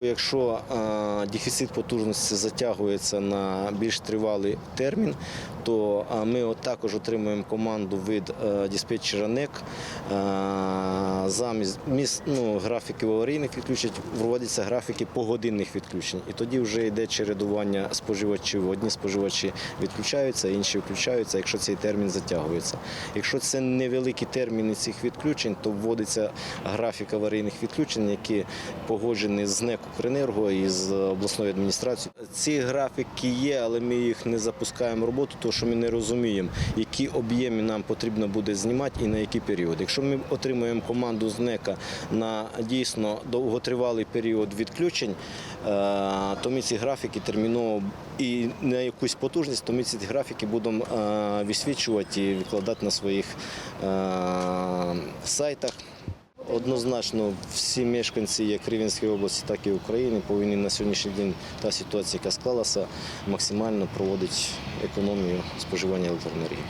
Якщо е, дефіцит потужності затягується на більш тривалий термін, то е, ми також отримуємо команду від е, диспетчера НЕК. Замість міс, ну, графіків аварійних відключень вводяться графіки погодинних відключень. І тоді вже йде чередування споживачів. Одні споживачі відключаються, інші включаються, якщо цей термін затягується. Якщо це невеликі терміни цих відключень, то вводиться графік аварійних відключень, які погоджені з НЕК «Укренерго» і з обласною адміністрацією. Ці графіки є, але ми їх не запускаємо роботу, тому що ми не розуміємо, які об'єми нам потрібно буде знімати і на який період. Якщо ми отримуємо команду з НЕКа на дійсно довготривалий період відключень, е, то ми ці графіки терміново і на якусь потужність, то ми ці графіки будемо е, висвічувати і викладати на своїх е, сайтах. Однозначно, всі мешканці як Рівненської області, так і України повинні на сьогоднішній день та ситуація, яка склалася, максимально проводити економію споживання електроенергії.